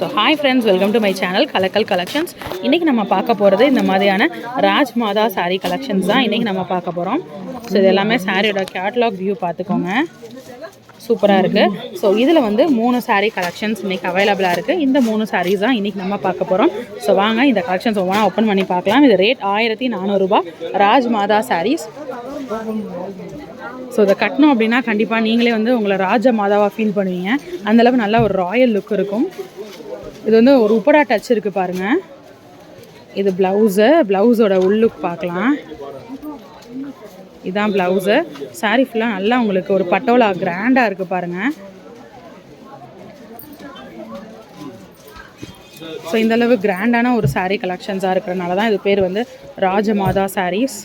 So hi friends welcome to my channel Kalakkal collections இன்றைக்கி நம்ம பார்க்க போகிறது இந்த மாதிரியான ராஜ் மாதா சாரீ கலெக்ஷன்ஸ் தான் இன்றைக்கி நம்ம பார்க்க போகிறோம் ஸோ இது எல்லாமே சாரியோட கேட்லாக் வியூ பார்த்துக்கோங்க. சூப்பராக இருக்குது ஸோ இதில் வந்து மூணு சாரீ கலெக்ஷன்ஸ் இன்றைக்கி அவைலபிளாக இருக்குது இந்த மூணு சாரீஸ் தான் இன்றைக்கி நம்ம பார்க்க போகிறோம் ஸோ வாங்க இந்த கலெக்ஷன்ஸ் ஒவ்வொன்றா ஓப்பன் பண்ணி பார்க்கலாம். இது ரேட் ஆயிரத்தி நானூறுரூபா ராஜ் மாதா சாரீஸ் ஸோ இதை கட்டணும் அப்படின்னா கண்டிப்பாக நீங்களே வந்து உங்களை ராஜ மாதாவாக ஃபீல் பண்ணுவீங்க. அந்தளவு நல்ல ஒரு ராயல் லுக் இருக்கும். இது வந்து ஒரு உப்படா டச் இருக்குது பாருங்கள் இது ப்ளவுஸு ப்ளவுஸோட உள்ளுக் பார்க்கலாம். இதான் ப்ளவுஸு saree ஃபுல்லாக நல்லா உங்களுக்கு ஒரு பட்டோலா கிராண்டாக இருக்குது பாருங்கள் ஸோ இந்தளவு கிராண்டான ஒரு சாரீ கலெக்ஷன்ஸாக இருக்கிறனால தான் இது பேர் வந்து ராஜமாதா சாரீஸ்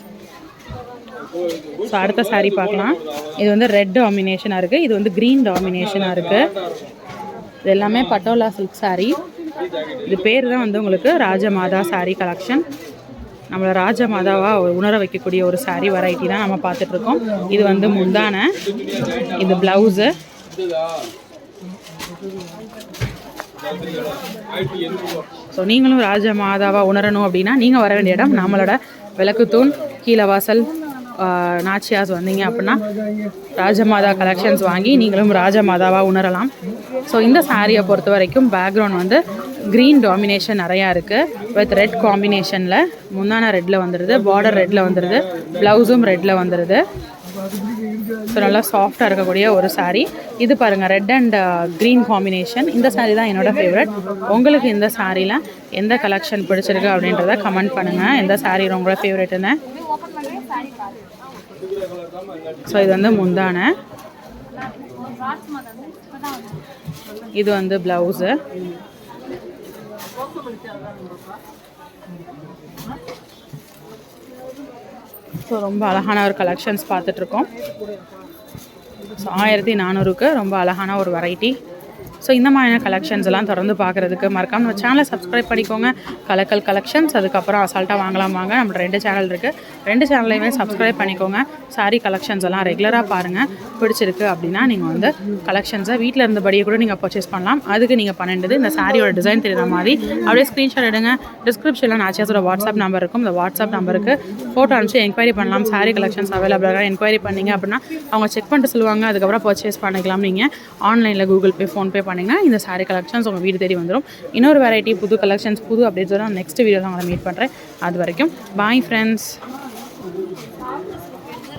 ஸோ அடுத்த சாரீ பார்க்கலாம். இது வந்து ரெட் டாமினேஷனாக இருக்குது இது வந்து க்ரீன் டாமினேஷனாக இருக்குது இது எல்லாமே பட்டோலா சில்க் சாரீ இது பேர் தான் வந்து உங்களுக்கு ராஜமாதா saree கலெக்ஷன் நம்மளை ராஜமாதாவாக உணர வைக்கக்கூடிய ஒரு saree வெரைட்டி தான் நம்ம பார்த்துட்ருக்கோம். இது வந்து முந்தான. இது ப்ளவுஸு ஸோ நீங்களும் ராஜமாதாவாக உணரணும் அப்படின்னா நீங்கள் வர வேண்டிய இடம் நம்மளோட விளக்குத்தூண் கீழவாசல் வாசல் நாச்சியாஸ் வந்தீங்க அப்படின்னா ராஜமாதா கலெக்ஷன்ஸ் வாங்கி நீங்களும் ராஜமாதாவாக உணரலாம். ஸோ இந்த சாரியை பொறுத்த வரைக்கும் பேக்ரவுண்ட் வந்து க்ரீன் டாமினேஷன் நிறையா இருக்குது வித் ரெட் காம்பினேஷனில் முந்தான ரெட்டில் வந்துடுது பார்டர் ரெட்டில் வந்துடுது ப்ளவுஸும் ரெட்டில் வந்துடுது ஸோ நல்லா சாஃப்டாக இருக்கக்கூடிய ஒரு சாரீ இது பாருங்கள் ரெட் அண்ட் க்ரீன் காம்பினேஷன் இந்த சாரீ தான் என்னோட ஃபேவரட் உங்களுக்கு இந்த சாரியில் எந்த கலெக்ஷன் பிடிச்சிருக்கு அப்படின்றத கமெண்ட் பண்ணுங்கள் எந்த சாரீ உங்களோட ஃபேவரெட்டுன்னு ஸோ இது வந்து முந்தான. இது வந்து ப்ளவுஸு ஸோ ரொம்ப அழகான ஒரு கலெக்ஷன்ஸ் பார்த்துட்ருக்கோம் ஸோ ஆயிரத்தி நானூறுக்கு ரொம்ப அழகான ஒரு வெரைட்டி ஸோ இந்த மாதிரியான கலெக்ஷன்ஸ் எல்லாம் தொடர்ந்து பார்க்குறதுக்கு மறக்காமல் நம்ம சேனலை சப்ஸ்கிரைப் பண்ணிக்கோங்க. கலக்கல் கலெக்ஷன்ஸ் அதுக்கப்புறம் அசால்ட்டாக வாங்கலாம் வாங்க. நம்ம ரெண்டு சேனல் இருக்குது ரெண்டு சேனல்லையுமே சப்ஸ்கிரைப் பண்ணிக்கோங்க. சாரி கலெக்ஷன்ஸ் எல்லாம் ரெகுலராக பாருங்கள் பிடிச்சிருக்கு அப்படின்னா நீங்கள் வந்து கலெக்ஷன்ஸை வீட்டில் இருந்தபடியே கூட நீங்கள் பர்ச்சேஸ் பண்ணலாம். அதுக்கு நீங்கள் பன்னெண்டு இந்த சாரியோட டிசைன் தெரியுற மாதிரி அப்படியே ஸ்க்ரீன்ஷாட் எடுங்க. டிஸ்கிரிப்ஷனில் நாச்சியாஸோட வாட்ஸ்அப் நம்பர் இருக்கும். இந்த வாட்ஸ்அப் நம்பருக்கு ஃபோட்டோ அனுப்பிச்சு என்கொயரி பண்ணலாம். சாரி கலெக்ஷன்ஸ் அவைலபிளாக என்கொயரி பண்ணிங்க அப்படின்னா அவங்க செக் பண்ணிட்டு சொல்லுவாங்க. அதுக்கப்புறம் பர்ச்சேஸ் பண்ணிக்கலாம் நீங்கள் ஆன்லைனில் கூகுள் பே ஃபோன்பே பண்ணிங்கன்னா இந்த சாரி கலெக்ஷன்ஸ் உங்கள் வீடு தேடி வந்துடும் இன்னொரு வெரைட்டி புது கலெக்ஷன்ஸ் புது அப்டேட்ஸோட நெக்ஸ்ட் வீடியோவில் உங்களை மீட் பண்ணுறேன் அது வரைக்கும் பாய் ஃப்ரெண்ட்ஸ்